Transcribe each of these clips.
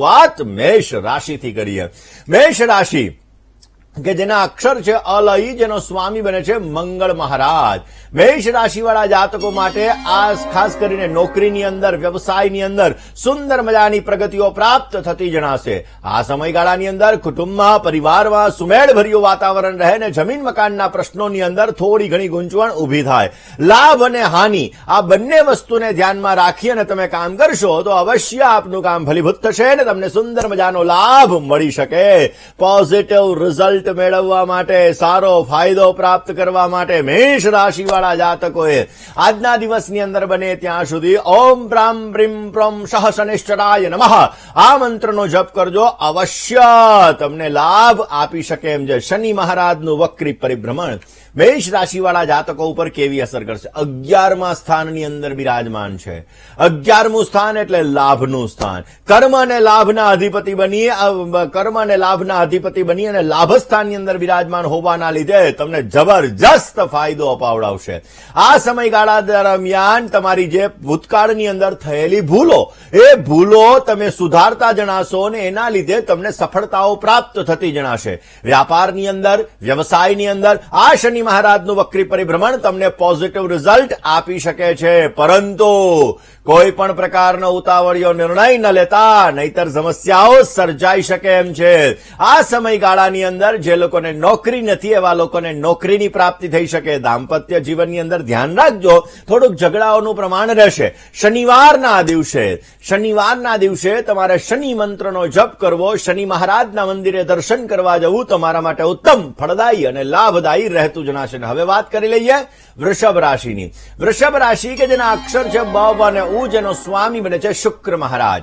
વાત મેષ રાશિથી કરીએ. મેષ રાશિ, કે જેના અક્ષર છે અલઈ જેનો સ્વામી બને છે મંગળ મહારાજ. મેષ રાશિવાળા જાતકો માટે આ ખાસ કરીને નોકરીની અંદર, વ્યવસાયની અંદર સુંદર મજાની પ્રગતિઓ પ્રાપ્ત થતી જણાશે. આ સમયગાળાની અંદર કુટુંબમાં, પરિવારમાં સુમેળભર્યું વાતાવરણ રહે ને જમીન મકાનના પ્રશ્નોની અંદર થોડી ઘણી ગૂંચવણ ઊભી થાય. લાભ અને હાનિ આ બંને વસ્તુને ધ્યાનમાં રાખી અને તમે કામ કરશો તો અવશ્ય આપનું કામ ફલીભૂત થશે ને તમને સુંદર મજાનો લાભ મળી શકે. પોઝિટિવ રિઝલ્ટ મેળવવા માટે સારો ફાયદો પ્રાપ્ત કરવા માટે મેષ રાશિવાળા જાતકોએ આજના દિવસની અંદર બને ત્યાં સુધી ઓમ પ્રામ પ્રીમ પ્રમ સહ શનિશ્ચરાય નમઃ. આ મંત્રનો જપ કરજો અવશ્ય. તમને લાભ આપી શકે એમ છે શનિ મહારાજનું વક્રી પરિભ્રમણ. મેષ રાશિવાળા જાતકો ઉપર કેવી અસર કરશે? અગિયારમા સ્થાનની અંદર બિરાજમાન છે. અગિયારમું સ્થાન એટલે લાભનું સ્થાન. કર્મ અને લાભના અધિપતિ બની કર્મ અને લાભના અધિપતિ બની અને લાભસ્થાનની અંદર બિરાજમાન હોવાના લીધે તમને જબરજસ્ત ફાયદો અપાવડાવશે. આ સમયગાળા દરમિયાન તમારી જે ભૂતકાળની અંદર થયેલી ભૂલો, એ ભૂલો તમે સુધારતા જણાશો અને એના લીધે તમને સફળતાઓ પ્રાપ્ત થતી જણાશે. વ્યાપારની અંદર, વ્યવસાયની અંદર, આ શનિ મહારાજનું વક્રી પરિભ્રમણ તમને પોઝિટિવ રિઝલ્ટ આપી શકે છે. પરંતુ કોઈ પણ પ્રકારનો ઉતાવળિયો નિર્ણય ન લેતા, નહીતર સમસ્યાઓ સર્જાઈ શકે એમ છે. આ સમયગાળાની અંદર જે લોકોને નોકરી નથી, એવા લોકોને નોકરીની પ્રાપ્તિ થઈ શકે. દાંપત્ય જીવનની અંદર ધ્યાન રાખજો. થોડુંક ઝઘડાઓનું પ્રમાણ રહેશે. શનિવારના દિવસે શનિવારના દિવસે તમારે શનિ મંત્રનો જપ કરવો, શનિ મહારાજના મંદિરે દર્શન કરવા જવું તમારા માટે ઉત્તમ, ફળદાયી અને લાભદાયી રહેતું અને હવે વાત કરી લઈએ વૃષભ રાશિની. વૃષભ રાશિ કે જેના અક્ષર છે બ અને ઉ, જેનો સ્વામી બને છે શુક્ર મહારાજ.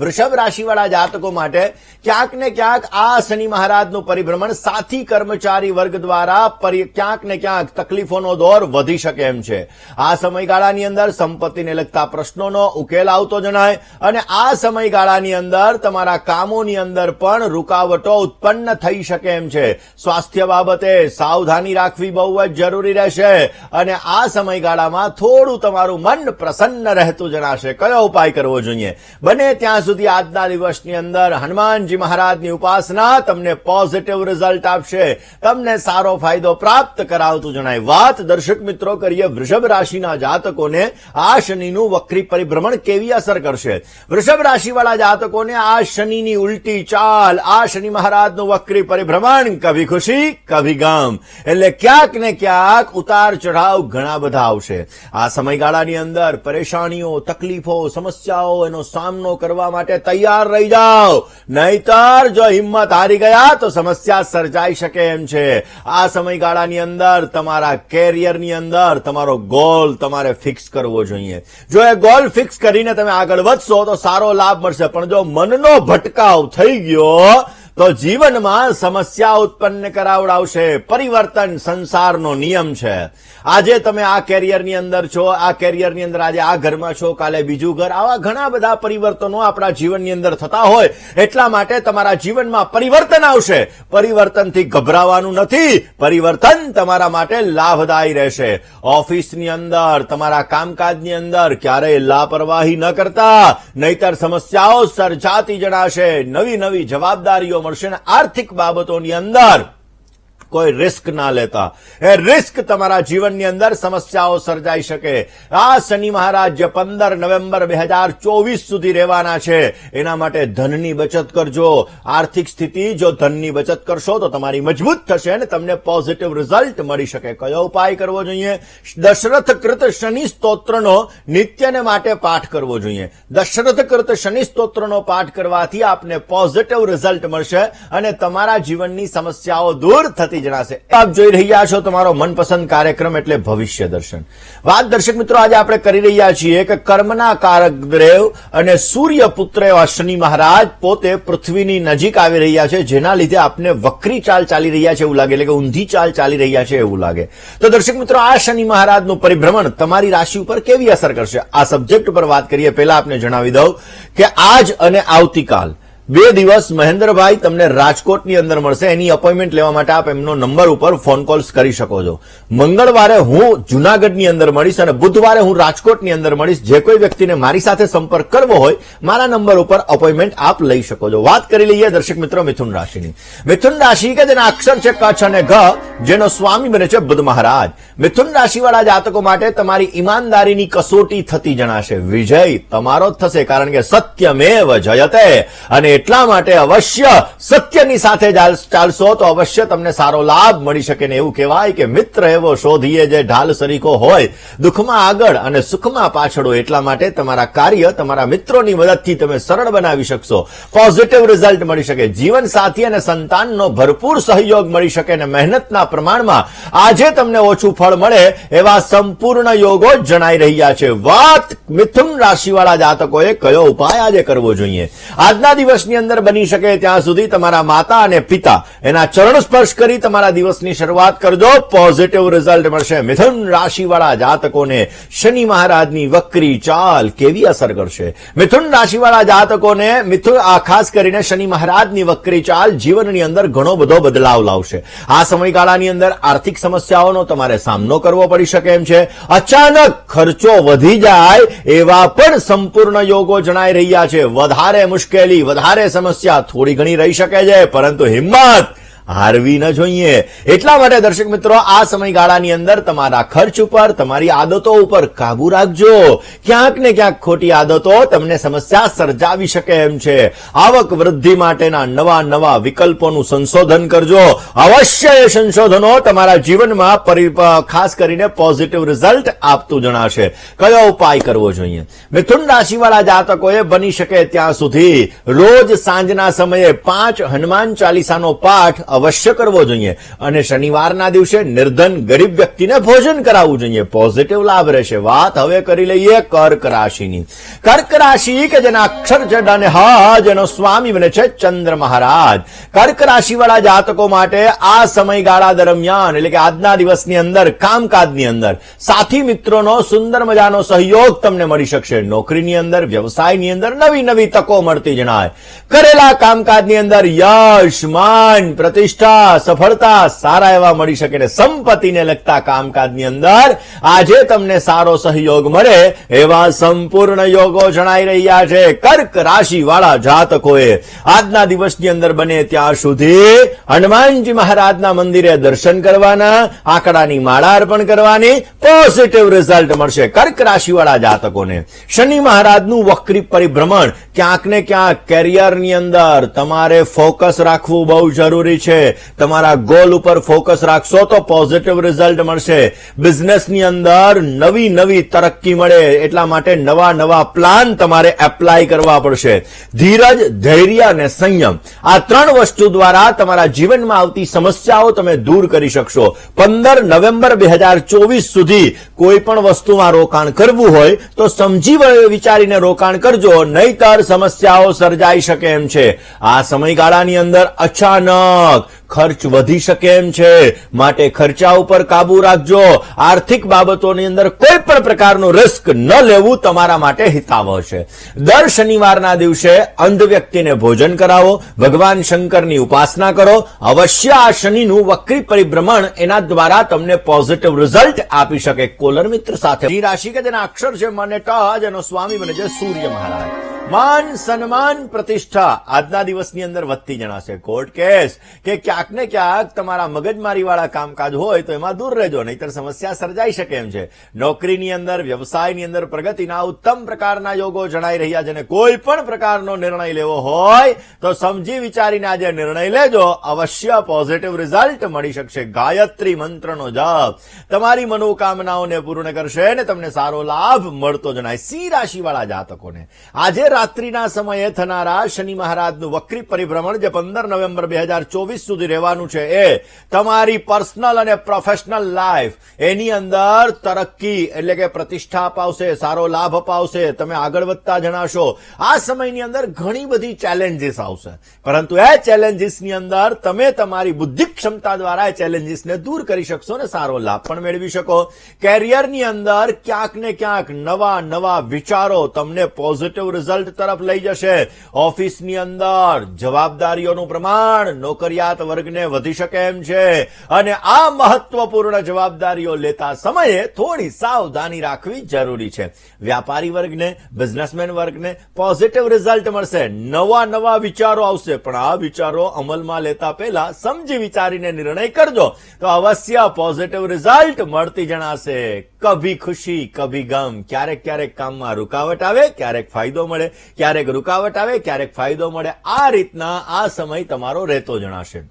વૃષભ રાશિવાળા જાતકો માટે ક્યાંક ને ક્યાંક આ શનિ મહારાજનું પરિભ્રમણ સાથી કર્મચારી વર્ગ દ્વારા ક્યાંક ને ક્યાંક તકલીફોનો દોર વધી શકે એમ છે. આ સમયગાળાની અંદર સંપત્તિને લગતા પ્રશ્નોનો ઉકેલ આવતો જણાય અને આ સમયગાળાની અંદર તમારા કામોની અંદર પણ રૂકાવટો ઉત્પન્ન થઈ શકે એમ છે. સ્વાસ્થ્ય બાબતે સાવધાની રાખવી બહુ જ જરૂરી રહેશે અને આ સમયગાળામાં થોડું તમારું મન પ્રસન્ન રહેતું જણાશે. કયો ઉપાય કરવો જોઈએ? બને ત્યાં સુધી આજના દિવસની અંદર હનુમાનજી મહારાજની ઉપાસના તમને પોઝિટિવ રિઝલ્ટ આપશે. તમને સારો ફાયદો પ્રાપ્ત કરાવતું જણાય. વાત દર્શક મિત્રો કરીએ વૃષભ રાશિના જાતકોને. આ શનિનું વક્રી પરિભ્રમણ કેવી અસર કરશે? વૃષભ રાશિવાળા જાતકોને આ શનિની ઉલટી ચાલ, આ શનિ મહારાજનું વક્રી પરિભ્રમણ, કભી ખુશી, કભી ગમ. એટલે ક્યાંક ને ક્યાંક ઉતાર ચઢાવ ઘણા બધા આવશે. આ સમયગાળાની અંદર પરેશાનીઓ, તકલીફો, સમસ્યાઓ એનો સામનો કરવા માટે તૈયાર રહી જાઓ. નહીતર જો હિંમત હારી ગયા તો સમસ્યા સર્જાઈ શકે એમ છે. આ સમયગાળાની અંદર તમારા કેરિયરની અંદર તમારો ગોલ તમારે ફિક્સ કરવો જોઈએ. જો એ ગોલ ફિક્સ કરીને તમે આગળ વધશો તો સારો લાભ મળશે. પણ જો મનનો ભટકાવ થઈ ગયો તો જીવનમાં સમસ્યા ઉત્પન્ન કરાવડાવશે, પરિવર્તન સંસારનો નિયમ છે. આજે તમે આ કેરિયરની અંદર છો, આ કેરિયરની અંદર આજે આ ઘરમાં છો, કાલે બીજું ઘર, આવા ઘણા બધા પરિવર્તનો આપણા જીવનની અંદર થતા હોય. એટલા માટે તમારા જીવનમાં પરિવર્તન આવશે. પરિવર્તનથી ગભરાવાનું નથી. પરિવર્તન તમારા માટે લાભદાયી રહેશે. ઓફિસની અંદર, તમારા કામકાજની અંદર ક્યારેય લાપરવાહી ન કરતા. નહીતર સમસ્યાઓ સર્જાતી જણાશે. નવી નવી જવાબદારીઓ મળશે અને આર્થિક બાબતોની અંદર કોઈ રિસ્ક ના લેતા. એ રિસ્ક તમારા જીવનની અંદર સમસ્યાઓ સર્જાઈ શકે. આ શનિ મહારાજ પંદર નવેમ્બર બે હજાર ચોવીસ સુધી રહેવાના છે. એના માટે ધનની બચત કરજો. આર્થિક સ્થિતિ, જો ધનની બચત કરશો તો તમારી મજબૂત થશે અને તમને પોઝિટિવ રિઝલ્ટ મળી શકે. કયો ઉપાય કરવો જોઈએ? દશરથ કૃત શનિ સ્તોત્રનો નિત્યને માટે પાઠ કરવો જોઈએ. દશરથ કૃત શનિ સ્તોત્રનો પાઠ કરવાથી આપને પોઝિટિવ રિઝલ્ટ મળશે અને તમારા જીવનની સમસ્યાઓ દૂર થતી જણાશે. આપ જોઈ રહ્યા છો તમારો મનપસંદ કાર્યક્રમ એટલે ભવિષ્ય દર્શન. વાત દર્શક મિત્રો, આજે આપણે કરી રહ્યા છીએ કે કર્મના કારક દેવ અને સૂર્યપુત્ર એવા શનિ મહારાજ પોતે પૃથ્વીની નજીક આવી રહ્યા છે, જેના લીધે આપને વક્રી ચાલ ચાલી રહ્યા છે એવું લાગે, એટલે કે ઊંધી ચાલ ચાલી રહ્યા છે એવું લાગે. તો દર્શક મિત્રો, આ શનિ મહારાજનું પરિભ્રમણ તમારી રાશિ ઉપર કેવી અસર કરશે? આ સબ્જેક્ટ ઉપર વાત કરીએ. પહેલા આપને જણાવી દઉં કે આજ અને આવતીકાલ બે દિવસ મહેન્દ્રભાઈ તમને રાજકોટની અંદર મળશે. એની અપોઇન્ટમેન્ટ લેવા માટે આપ એમનો નંબર ઉપર ફોન કોલ્સ કરી શકો છો. મંગળવારે હું જુનાગઢની અંદર મળીશ અને બુધવારે હું રાજકોટની અંદર મળીશ. જે કોઈ વ્યક્તિને મારી સાથે સંપર્ક કરવો હોય, મારા નંબર ઉપર અપોઇન્ટમેન્ટ આપ લઈ શકો છો. વાત કરી લઈએ દર્શક મિત્રો મિથુન રાશિની. મિથુન રાશિ કે જેના અક્ષર છે કચ્છ અને ઘ જેનો સ્વામી બને છે બુધ મહારાજ. મિથુન રાશિવાળા જાતકો માટે તમારી ઈમાનદારીની કસોટી થતી જણાશે. વિજય તમારો થશે, કારણ કે સત્યમેવ જયતે. અને એટલા માટે અવશ્ય સત્યની સાથે ચાલશો તો અવશ્ય તમને સારો લાભ મળી શકે ને એવું કહેવાય કે મિત્ર એવો શોધીએ જે ઢાલ સરીકો હોય. દુઃખમાં આગળ અને સુખમાં પાછળ એટલા માટે તમારા કાર્ય તમારા મિત્રોની મદદથી તમે સરળ બનાવી શકશો. પોઝિટિવ રિઝલ્ટ મળી શકે. જીવન સાથી અને સંતાનનો ભરપૂર સહયોગ મળી શકે અને મહેનતના પ્રમાણમાં આજે તમને ઓછું ફળ મળે એવા સંપૂર્ણ યોગો જણાઈ રહ્યા છે. વાત મિથુન રાશિવાળા જાતકોએ કયો ઉપાય આજે કરવો જોઈએ? આજના દિવસની અંદર બની શકે ત્યાં સુધી તમારા માતા અને પિતા એના ચરણ સ્પર્શ કરી તમારા દિવસની શરૂઆત કરજો. પોઝિટિવ રિઝલ્ટ મળશે. મિથુન રાશિવાળા જાતકોને શનિ મહારાજની વક્રી ચાલ કેવી અસર કરશે? મિથુન રાશિવાળા જાતકોને મિથુન, આ ખાસ કરીને શનિ મહારાજની વક્રી ચાલ જીવનની અંદર ઘણો બધો બદલાવ લાવશે. આ સમયગાળાની અંદર આર્થિક સમસ્યાઓનો તમારે સામનો કરવો પડી શકે એમ છે. અચાનક ખર્ચો વધી જાય એવા પણ સંપૂર્ણ યોગો જણાઈ રહ્યા છે. વધારે મુશ્કેલી, વધારે સમસ્યા થોડી ઘણી રહી શકે છે, પરંતુ હિંમત હારવી ન જોઈએ. એટલા માટે દર્શક મિત્રો, આ સમયગાળાની અંદર તમારા ખર્ચ ઉપર, તમારી આદતો ઉપર કાબુ રાખજો. ક્યાંક ને ક્યાંક ખોટી આદતો તમને સમસ્યા સર્જાવી શકે એમ છે. આવક વૃદ્ધિ માટેના નવા નવા વિકલ્પોનું સંશોધન કરજો. અવશ્ય એ સંશોધનો તમારા જીવનમાં ખાસ કરીને પોઝિટિવ રિઝલ્ટ આપતું જણાશે. કયો ઉપાય કરવો જોઈએ? મિથુન રાશિવાળા જાતકોએ બની શકે ત્યાં સુધી. રોજ સાંજના સમયે પાંચ હનુમાન ચાલીસાનો પાઠ અવશ્ય કરવો જોઈએ. અને શનિવારના દિવસે નિર્ધન ગરીબ વ્યક્તિને ભોજન કરાવવું જોઈએ. પોઝિટિવ લાભ રહેશે. વાત હવે કરી લઈએ કર્ક રાશિની. કર્ક રાશિ કે જેના અક્ષર અને હા, જેનો સ્વામી બને છે ચંદ્ર મહારાજ. કર્ક રાશિવાળા જાતકો માટે આ સમયગાળા દરમિયાન, એટલે કે આજના દિવસની અંદર, કામકાજની અંદર, સાથી મિત્રોનો સુંદર મજાનો સહયોગ તમને મળી શકશે. નોકરીની અંદર, વ્યવસાયની અંદર નવી નવી તકો મળતી જણાય. કરેલા કામકાજની અંદર યશ, માન પ્રતિષ્ઠા, સફળતા સારા એવા મળી શકે ને સંપત્તિને લગતા કામકાજની અંદર આજે તમને સારો સહયોગ મળે એવા સંપૂર્ણ યોગો જણાઈ રહ્યા છે. કર્ક રાશિ વાળા જાતકોએ આજના દિવસની અંદર બને ત્યાં સુધી હનુમાનજી મહારાજના મંદિરે દર્શન કરવાના, આંકડાની માળા અર્પણ કરવાની પોઝિટિવ રિઝલ્ટ મળશે કર્ક રાશિ વાળા જાતકોને. શનિ મહારાજનું વક્રી પરિભ્રમણ ક્યાંક ને ક્યાંક કેરિયરની અંદર તમારે ફોકસ રાખવું બહુ જરૂરી છે. તમારા ગોલ ઉપર ફોકસ રાખશો તો પોઝિટિવ રિઝલ્ટ મળશે. બિઝનેસની અંદર નવી નવી તરક્કી મળે. એટલા માટે નવા નવા પ્લાન તમારે એપ્લાય કરવા પડશે. ધીરજ, ધૈર્ય અને સંયમ. આ ત્રણ વસ્તુ દ્વારા તમારા જીવનમાં આવતી સમસ્યાઓ તમે દૂર કરી શકશો. પંદર નવેમ્બર બે હજાર ચોવીસ સુધી કોઈ પણ વસ્તુમાં રોકાણ કરવું હોય તો સમજી વિચારીને રોકાણ કરજો. નહીતર સમસ્યાઓ સર્જાઈ શકે એમ છે. આ સમયગાળાની અંદર અચાનક month ખર્ચ વધી શકે એમ છે. માટે ખર્ચા ઉપર કાબુ રાખજો. આર્થિક બાબતોની અંદર કોઈ પણ પ્રકારનું રિસ્ક ન લેવું તમારા માટે હિતાવહ છે. દર શનિવારના દિવસે અંધ વ્યક્તિને ભોજન કરાવો. ભગવાન શંકરની ઉપાસના કરો. અવશ્ય આ શનિનું વક્રી પરિભ્રમણ એના દ્વારા તમને પોઝિટિવ રિઝલ્ટ આપી શકે. કોલર મિત્ર સાથે રાશિ કે તેના અક્ષર છે મને ટ, જેનો સ્વામી બને છે સૂર્ય મહારાજ. માન સન્માન પ્રતિષ્ઠા આજના દિવસની અંદર વધતી જણાશે. કોર્ટ કેસ કે ક્યાંક ને ક્યાંક તમારા મગજમારીવાળા કામકાજ હોય તો એમાં દૂર રહેજો, નહીતર સમસ્યા સર્જાઈ શકે એમ છે. નોકરીની અંદર, વ્યવસાયની અંદર પ્રગતિના ઉત્તમ પ્રકારના યોગો જણાઈ રહ્યા છે અને કોઈ પણ પ્રકારનો નિર્ણય લેવો હોય તો સમજી વિચારીને આજે નિર્ણય લેજો. અવશ્ય પોઝિટિવ રિઝલ્ટ મળી શકશે. ગાયત્રી મંત્રનો જપ. તમારી મનોકામનાઓને પૂર્ણ કરશે અને તમને સારો લાભ મળતો જણાય. સિંહ રાશિવાળા જાતકોને. આજે રાત્રિના સમયે થનારા શનિ મહારાજનું વક્રી પરિભ્રમણ જે પંદર નવેમ્બર બે હજાર ચોવીસ સુધી રહેવાનું છે. એ તમારી પર્સનલ અને પ્રોફેશનલ લાઈફ. એની અંદર તરક્કી એટલે કે પ્રતિષ્ઠા અપાવશે, સારો લાભ અપાવશે, તમે આગળ વધતા જણાશો. આ સમયની અંદર ઘણી બધી ચેલેન્જીસ આવશે. પરંતુ એ ચેલેન્જીસની અંદર તમે તમારી બુદ્ધિ ક્ષમતા દ્વારા એ ચેલેન્જીસને દૂર કરી શકશો ને સારો લાભ પણ મેળવી શકો. કેરિયરની અંદર ક્યાંક ને ક્યાંક નવા નવા વિચારો તમને પોઝિટિવ રિઝલ્ટ તરફ લઈ જશે. ઓફિસની અંદર જવાબદારીઓનું પ્રમાણ, નોકરિયાત વર્ગને વધી શકે એમ છે. અને આ મહત્વપૂર્ણ જવાબદારીઓ લેતા સમયે થોડી સાવધાની રાખવી જરૂરી છે. વ્યાપારી વર્ગને બિઝનેસમેન વર્ગને પોઝિટિવ રિઝલ્ટ મળશે. નવા નવા વિચારો આવશે. પણ આ વિચારો અમલમાં લેતા પહેલા સમજી વિચારીને નિર્ણય કરજો. તો અવશ્ય પોઝિટિવ રિઝલ્ટ મળતી જણાશે. કભી ખુશી, કભી ગમ. ક્યારેક ક્યારેક કામમાં રૂકાવટ આવે, ક્યારેક ફાયદો મળે. ક્યારેક રૂકાવટ આવે, ક્યારેક ફાયદો મળે. આ રીતના આ સમય તમારો રહેતો જણાશે.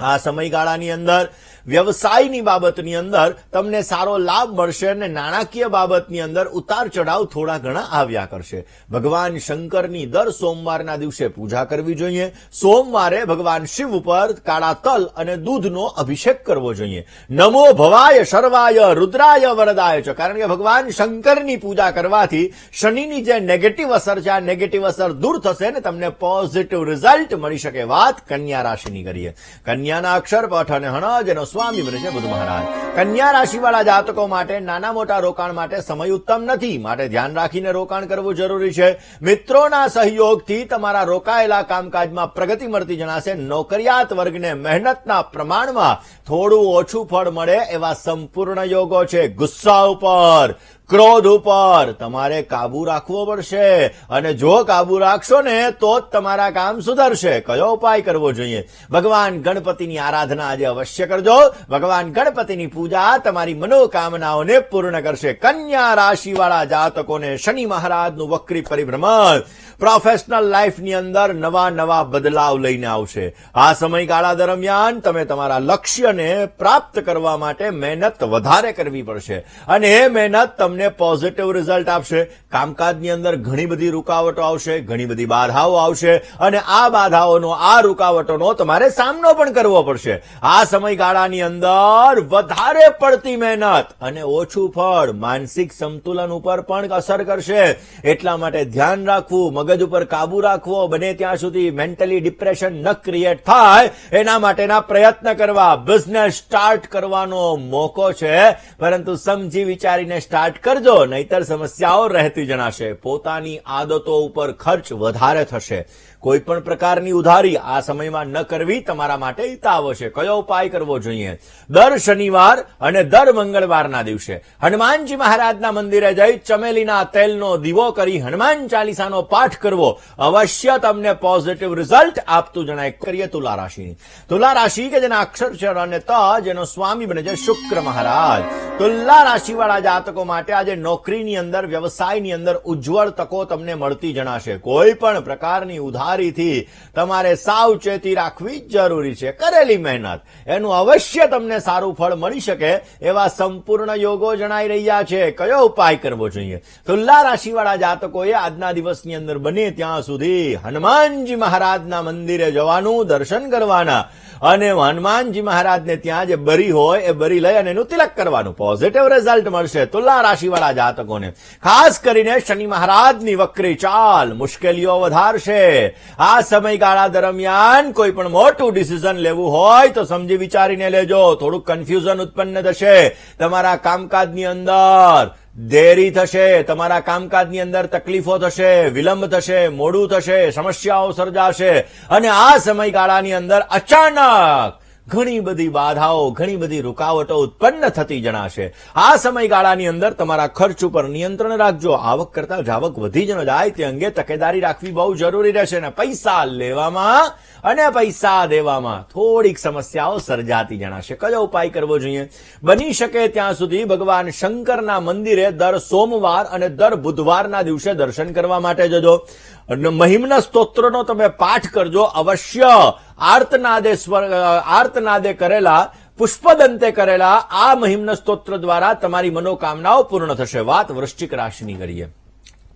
આ સમયગાળાની અંદર વ્યવસાયની બાબતની અંદર તમને સારો લાભ મળશે અને નાણાકીય બાબતની અંદર ઉતાર ચઢાવ થોડા ઘણા આવ્યા કરશે. ભગવાન શંકરની દર સોમવારના દિવસે પૂજા કરવી જોઈએ. સોમવારે ભગવાન શિવ ઉપર કાળા તલ અને દૂધનો અભિષેક કરવો જોઈએ. નમો ભવાય શર્વાય રુદ્રાય વરદાય છે. કારણ કે ભગવાન શંકરની પૂજા કરવાથી શનિની જે નેગેટિવ અસર છે, આ નેગેટિવ અસર દૂર થશે ને તમને પોઝિટિવ રિઝલ્ટ મળી શકે. વાત કન્યા રાશિની કરીએ. કન્યાના અક્ષર, પઠ અને હણ જેનો સ્વામી છે બુધ મહારાજ. કન્યા રાશિવાળા જાતકો માટે, નાના મોટા રોકાણ માટે સમય ઉત્તમ નથી. માટે ધ્યાન રાખીને રોકાણ કરવું જરૂરી છે. મિત્રોના સહયોગથી તમારા રોકાયેલા કામકાજમાં પ્રગતિ મળતી જણાશે. નોકરિયાત વર્ગને મહેનતના પ્રમાણમાં થોડું ઓછું ફળ મળે એવા સંપૂર્ણ યોગો છે. ગુસ્સા ઉપર. ક્રોધ ઉપર તમારે કાબુ રાખવો પડશે. અને જો કાબુ રાખશો ને, તો જ તમારા કામ સુધરશે. કયો ઉપાય કરવો જોઈએ? ભગવાન ગણપતિની આરાધના આજે અવશ્ય કરજો. ભગવાન ગણપતિની પૂજા તમારી મનોકામનાઓને પૂર્ણ કરશે. કન્યા રાશિવાળા જાતકોને શનિ મહારાજનું વક્રી પરિભ્રમણ પ્રોફેશનલ લાઈફની અંદર નવા નવા બદલાવ લઈને આવશે. આ સમયગાળા દરમિયાન તમે તમારા લક્ષ્યને પ્રાપ્ત કરવા માટે મહેનત વધારે કરવી પડશે. અને એ મહેનત તમને પોઝિટિવ રિઝલ્ટ આપશે. કામકાજની અંદર ઘણી બધી રૂકાવટો આવશે, ઘણી બધી બાધાઓ આવશે અને આ બાધાઓનો, આ રૂકાવટોનો તમારે સામનો પણ કરવો પડશે. આ સમયગાળાની અંદર વધારે પડતી મહેનત અને ઓછું ફળ માનસિક સંતુલન ઉપર પણ અસર કરશે. એટલા માટે ધ્યાન રાખવું, મગજ ઉપર કાબુ રાખવો, બને ત્યાં સુધી મેન્ટલી ડિપ્રેશન ન ક્રિએટ થાય. એના માટેના પ્રયત્ન કરવા બિઝનેસ સ્ટાર્ટ કરવાનો મોકો છે. પરંતુ સમજી વિચારીને સ્ટાર્ટ કરજો નહીતર સમસ્યાઓ રહેતી જણાશે. પોતાની આદતો ઉપર ખર્ચ વધારે થશે. કોઈ પણ પ્રકારની ઉધારી આ સમયમાં ન કરવી તમારા માટે હિતાવ છે. કયો ઉપાય કરવો જોઈએ? દર શનિવાર અને દર મંગળવારના દિવસે હનુમાનજી મહારાજના મંદિરે જઈ ચમેલીના તેલનો દીવો કરી હનુમાન ચાલીસાનો પાઠ કરવો. અવશ્ય તમને પોઝિટિવ રિઝલ્ટ આપતું જણાય. કરીએ તુલા રાશિની તુલા રાશિ કે જેના અક્ષરક્ષર અને ત, જેનો સ્વામી બને છે શુક્ર મહારાજ. તુલા રાશિવાળા જાતકો માટે આજે નોકરીની અંદર, વ્યવસાયની અંદર ઉજ્જવળ તકો તમને મળતી જણાશે. કોઈ પણ પ્રકારની ઉધારીથી તમારે સાવચેતી રાખવી જરૂરી છે. કરેલી મહેનત. એનું અવશ્ય તમને સારું ફળ મળી શકે એવા સંપૂર્ણ યોગો જણાઈ રહ્યા છે. કયો ઉપાય કરવો જોઈએ? તુલા રાશિવાળા જાતકોએ આજના દિવસની અંદર બને ત્યાં સુધી હનુમાનજી મહારાજના મંદિરે જવાનું દર્શન કરવાના. અને હનુમાનજી મહારાજને ત્યાં જે બરી હોય એ બરી લઈ અને એનું તિલક કરવાનું. પોઝિટિવ રિઝલ્ટ મળશે તુલા રાશિવાળા જાતકોને. ખાસ કરીને શનિ મહારાજની વક્રી ચાલ મુશ્કેલીઓ વધારશે. આ સમયગાળા દરમિયાન કોઈ પણ મોટું ડિસિઝન લેવું હોય તો સમજી વિચારીને લેજો. થોડુંક કન્ફ્યુઝન ઉત્પન્ન થશે. તમારા કામકાજની અંદર દેરી થશે, તમારા કામકાજની અંદર તકલીફો થશે, વિલંબ થશે, મોડું થશે, સમસ્યાઓ સર્જાશે અને આ સમયગાળાની અંદર અચાનક ઘણી બધી બાધાઓ, ઘણી બધી રૂકાવટો ઉત્પન્ન થતી જણાશે. આ સમયગાળાની અંદર તમારા ખર્ચ ઉપર નિયંત્રણ રાખજો, આવક કરતા જાવક વધી જ ન જાય, તે અંગે તકેદારી રાખવી બહુ જરૂરી રહેશે અને પૈસા લેવામાં અને પૈસા દેવામાં થોડીક સમસ્યાઓ સર્જાતી જણાશે. કયો ઉપાય કરવો જોઈએ? બની શકે ત્યાં સુધી ભગવાન શંકરના મંદિરે દર સોમવાર અને દર બુધવારના દિવસે દર્શન કરવા માટે જજો. મહિમના સ્તોત્રનો તમે પાઠ કરજો. અવશ્ય આર્તનાદે આર્તનાદે કરેલા, પુષ્પદંતે કરેલા આ મહિમના સ્તોત્ર દ્વારા તમારી મનોકામનાઓ પૂર્ણ થશે. વાત વૃશ્ચિક રાશિની કરીએ.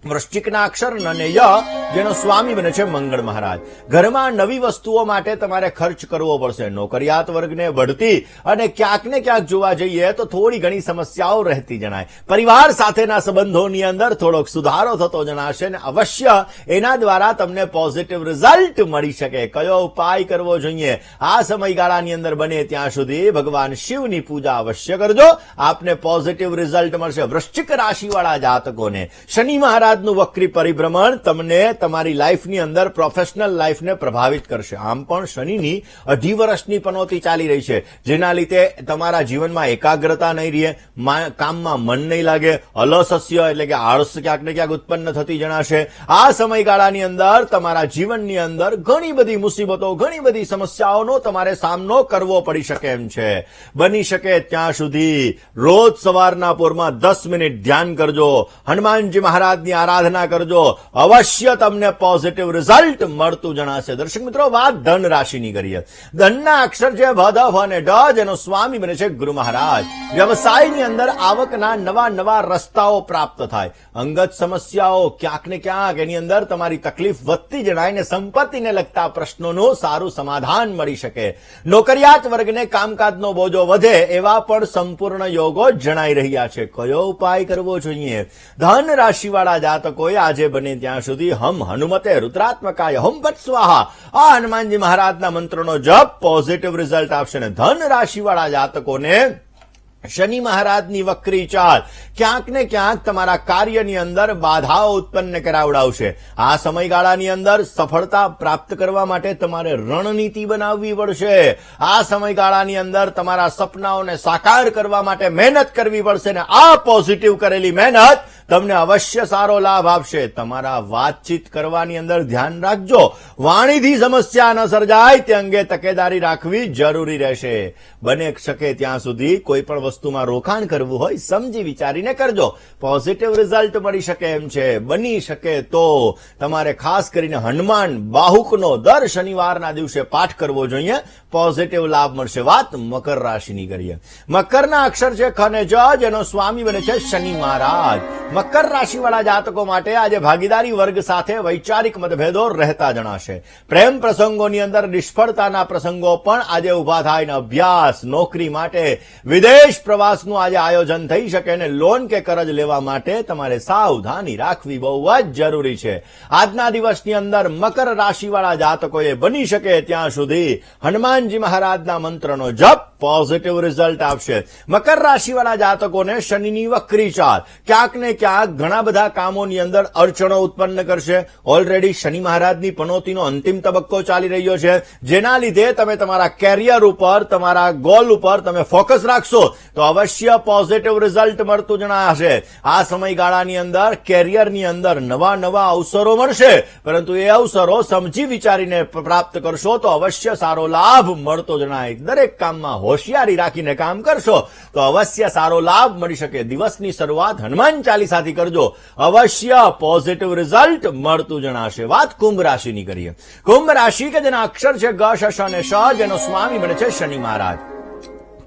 વૃશ્ચિકના અક્ષર અને ય, જેનો સ્વામી બને છે મંગળ મહારાજ. ઘરમાં નવી વસ્તુઓ માટે તમારે ખર્ચ કરવો પડશે. નોકરિયાત વર્ગને બઢતી અને ક્યાંક ને ક્યાંક જોવા જઈએ તો થોડી ઘણી સમસ્યાઓ રહેતી જણાય. પરિવાર સાથેના સંબંધોની અંદર થોડોક સુધારો થતો જણાશે અને અવશ્ય એના દ્વારા તમને પોઝિટિવ રિઝલ્ટ મળી શકે. કયો ઉપાય કરવો જોઈએ? આ સમયગાળાની અંદર બને ત્યાં સુધી ભગવાન શિવની પૂજા અવશ્ય કરજો. આપને પોઝિટિવ રિઝલ્ટ મળશે. વૃશ્ચિક રાશિવાળા જાતકોને. શનિ મહારાજનું વક્રી પરિભ્રમણ તમને તમારી લાઈફની અંદર પ્રોફેશનલ લાઈફને પ્રભાવિત કરશે. આમ પણ શનિની અઢી વર્ષની પનોતી ચાલી રહી છે, જેના લીધે તમારા જીવનમાં એકાગ્રતા નહીં રહે કામમાં મન નહીં લાગે, અલસસ્ય એટલે કે આળસ ક્યાંક ને ક્યાંક ઉત્પન્ન થતી જણાશે. આ સમયગાળાની અંદર તમારા જીવનની અંદર ઘણી બધી મુસીબતો, ઘણી બધી સમસ્યાઓનો તમારે સામનો કરવો પડી શકે એમ છે. બની શકે ત્યાં સુધી રોજ સવારના પોરમાં દસ મિનિટ ધ્યાન કરજો. હનુમાનજી મહારાજની આરાધના કરજો. અવશ્ય તમને પોઝિટિવ રિઝલ્ટ મળતું જણાશે. દર્શક મિત્રો, વાત ધન રાશિની કરીએ. ધનના અક્ષર છે ભદફ અને ડ જેનો સ્વામી બને છે ગુરુ મહારાજ. વ્યવસાયની અંદર આવકના નવા નવા રસ્તાઓ પ્રાપ્ત થાય. અંગત સમસ્યાઓ ક્યાંક ને ક્યાંક એની અંદર તમારી તકલીફ વધતી જણાય ને સંપત્તિને લગતા પ્રશ્નોનું સારું સમાધાન મળી શકે. નોકરિયાત વર્ગને કામકાજનો બોજો વધે એવા પણ સંપૂર્ણ યોગો જણાઈ રહ્યા છે. કયો ઉપાય કરવો જોઈએ? ધન રાશિવાળા જાતકોએ આજે બને ત્યાં સુધી હમ હનુમતે રુદ્રાત્મકાય, હમ સ્વાહા. આ હનુમાનજી મહારાજના મંત્રનો જપ પોઝિટિવ રિઝલ્ટ આપશે ને ધન રાશિવાળા જાતકોને શનિ મહારાજની વક્રી ચાલ, ક્યાંક ને ક્યાંક તમારા કાર્યની અંદર બાધાઓ ઉત્પન્ન કરાવડાવશે. આ સમયગાળાની અંદર સફળતા પ્રાપ્ત કરવા માટે તમારે રણનીતિ બનાવવી પડશે. આ સમયગાળાની અંદર તમારા સપનાઓને સાકાર કરવા માટે મહેનત કરવી પડશે ને આ પોઝિટિવ કરેલી મહેનત તમને અવશ્ય સારો લાભ આપશે. તમારા વાતચીત કરવાની અંદર ધ્યાન રાખજો. વાણીથી સમસ્યા ન સર્જાય, તે અંગે તકેદારી રાખવી જરૂરી રહેશે. બને શકે ત્યાં સુધી કોઈ પણ વસ્તુમાં રોકાણ કરવું હોય, સમજી વિચારીને કરજો. પોઝિટિવ રિઝલ્ટ મળી શકે એમ છે. બની શકે તો તમારે ખાસ કરીને હનુમાન બાહુકનો દર શનિવારના દિવસે પાઠ કરવો જોઈએ. પોઝિટિવ લાભ મળશે વાત મકર રાશિની કરીએ. મકરના અક્ષર છે ખને જ જેનો સ્વામી બને છે શનિ મહારાજ. મકર રાશિવાળા જાતકો માટે આજે ભાગીદારી વર્ગ સાથે વૈચારિક મતભેદો રહેતા જણાશે. પ્રેમ પ્રસંગોની અંદર નિષ્ફળતાના પ્રસંગો પણ આજે ઊભા થાય ને અભ્યાસ, નોકરી માટે, વિદેશ પ્રવાસનું આજે આયોજન થઈ શકે ને લોન કે કરજ લેવા માટે તમારે સાવધાની રાખવી બહુ જ જરૂરી છે. આજના દિવસની અંદર મકર રાશિવાળા જાતકોએ બની શકે ત્યાં સુધી હનુમાનજી મહારાજના મંત્રનો જપ પોઝિટિવ રિઝલ્ટ આપશે મકર રાશિવાળા જાતકોને શનિની વક્રી ચાલ. ક્યાંક ને ક્યાંક ઘણા બધા કામોની અંદર અડચણો ઉત્પન્ન કરશે. ઓલરેડી શનિ મહારાજની પનોતીનો અંતિમ તબક્કો ચાલી રહ્યો છે. જેના લીધે તમે તમારા કેરિયર ઉપર, તમારા ગોલ ઉપર તમે ફોકસ રાખશો. તો અવશ્ય પોઝિટિવ રિઝલ્ટ મળતું જણાશે. આ સમયગાળાની અંદર કેરિયરની અંદર નવા નવા અવસરો મળશે. પરંતુ એ અવસરો સમજી વિચારીને પ્રાપ્ત કરશો તો અવશ્ય સારો લાભ મળતો જણાય. દરેક કામમાં હોશિયારી રાખીને કામ કરશો તો અવશ્ય સારો લાભ મળી શકે. દિવસની શરૂઆત હનુમાન ચાલીસાથી કરજો. અવશ્ય પોઝિટિવ રિઝલ્ટ મળતું જણાશે. વાત કુંભ રાશિની કરીએ. કુંભ રાશિ કે જેના અક્ષર છે ગ, શ શ અને શ જેનો સ્વામી બને છે શનિ મહારાજ.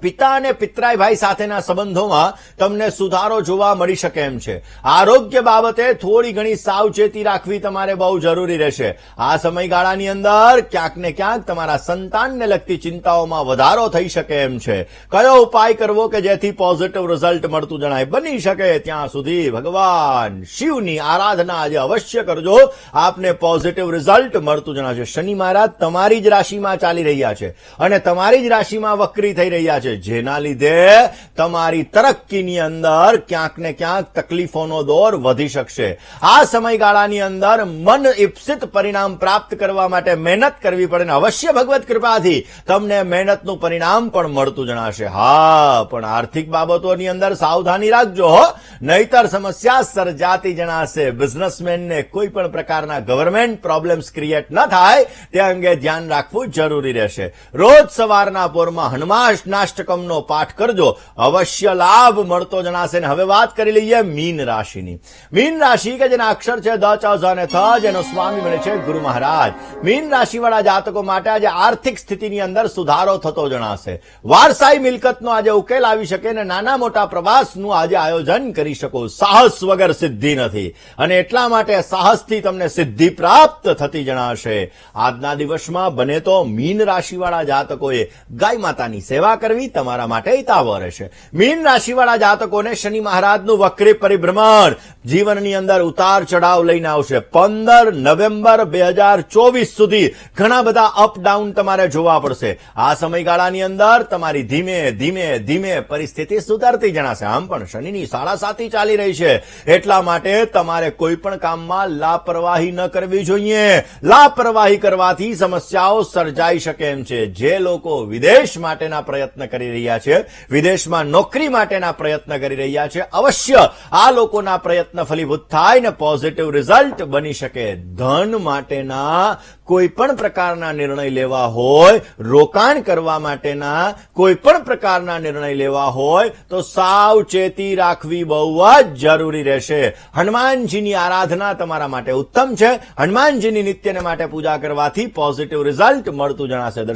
પિતા અને પિતરાઈ ભાઈ સાથેના સંબંધોમાં તમને સુધારો જોવા મળી શકે એમ છે. આરોગ્ય બાબતે થોડી ઘણી સાવચેતી રાખવી તમારે બહુ જરૂરી રહેશે. આ સમયગાળાની અંદર ક્યાંક ને ક્યાંક તમારા સંતાનને લગતી ચિંતાઓમાં વધારો થઈ શકે એમ છે. કયો ઉપાય કરવો કે જેથી પોઝિટિવ રિઝલ્ટ મળતું જણાય? બની શકે ત્યાં સુધી ભગવાન શિવની આરાધના આજે અવશ્ય કરજો. આપને પોઝિટિવ રિઝલ્ટ મળતું જણાશે. શનિ મહારાજ તમારી જ રાશિમાં ચાલી રહ્યા છે. અને તમારી જ રાશિમાં વક્રી થઈ રહ્યા છે. જેના લીધે તમારી તરક્કીની અંદર ક્યાંક ને ક્યાંક તકલીફોનો દોર વધી શકશે. આ સમયગાળાની અંદર મન ઇપ્સિત પરિણામ પ્રાપ્ત કરવા માટે મહેનત કરવી પડે ને અવશ્ય ભગવત કૃપાથી તમને મહેનતનું પરિણામ પણ મળતું જણાશે. હા, પણ આર્થિક બાબતોની અંદર સાવધાની રાખજો નહીતર સમસ્યા સર્જાતી જણાશે. બિઝનેસમેનને કોઈ પણ પ્રકારના ગવર્મેન્ટ પ્રોબ્લેમ્સ ક્રિએટ ન થાય, તે અંગે ધ્યાન રાખવું જરૂરી રહેશે. રોજ સવારના પોરમાં હનુમાન શનિષ્ઠાષ્ટકમનો પાઠ કરજો. અવશ્ય લાભ મળતો જણાશે ને હવે વાત કરી લઈએ મીન રાશિની. મીન રાશિ કે જેના અક્ષર છે દ ચ અને થ, જેનો સ્વામી બને છે ગુરુ મહારાજ. મીન રાશિવાળા જાતકો માટે આજે આર્થિક સ્થિતિની અંદર સુધારો થતો જણાશે. વારસાઈ મિલકતનો આજે ઉકેલ આવી શકે ને નાના મોટા પ્રવાસનું આજે આયોજન કરી શકો. સાહસ વગર સિદ્ધિ નથી. અને એટલા માટે સાહસથી તમને સિદ્ધિ પ્રાપ્ત થતી જણાશે. આજના દિવસમાં બને તો મીન રાશિવાળા જાતકોએ ગાય માતાની સેવા કરવી તમારા માટે હિતાવહ રહેશે. મીન રાશિવાળા જાતકોને શનિ મહારાજનું વક્રી પરિભ્રમણ. જીવનની અંદર ઉતાર ચઢાવ લઈને આવશે. પંદર નવેમ્બર બે હજાર ચોવીસ સુધી ઘણા બધા અપ ડાઉન તમારે જોવા પડશે. આ સમયગાળાની અંદર તમારી ધીમે ધીમે ધીમે પરિસ્થિતિ સુધારતી જણાશે. આમ પણ શનિની સાડા સાતી ચાલી રહી છે. એટલા માટે તમારે કોઈ પણ કામમાં લાપરવાહી ન કરવી જોઈએ. લાપરવાહી કરવાથી સમસ્યાઓ સર્જાઈ શકે એમ છે. જે લોકો વિદેશ માટેના પ્રયત્ન કરી રહ્યા છે, વિદેશમાં નોકરી માટેના પ્રયત્ન કરી રહ્યા છે, અવશ્ય આ લોકોના પ્રયત્ન ફલીભૂત થાય ને પોઝિટિવ રિઝલ્ટ બની શકે. ધન માટેના કોઈ પણ પ્રકારના નિર્ણય લેવા હોય, રોકાણ કરવા માટેના કોઈ પણ પ્રકારના નિર્ણય લેવા હોય, તો સાવચેતી રાખવી બહુ જ જરૂરી રહેશે. હનુમાનજીની આરાધના તમારા માટે ઉત્તમ છે. હનુમાનજીની નિત્યને માટે પૂજા કરવાથી પોઝિટિવ રિઝલ્ટ મળતું જણાશે. દર્શક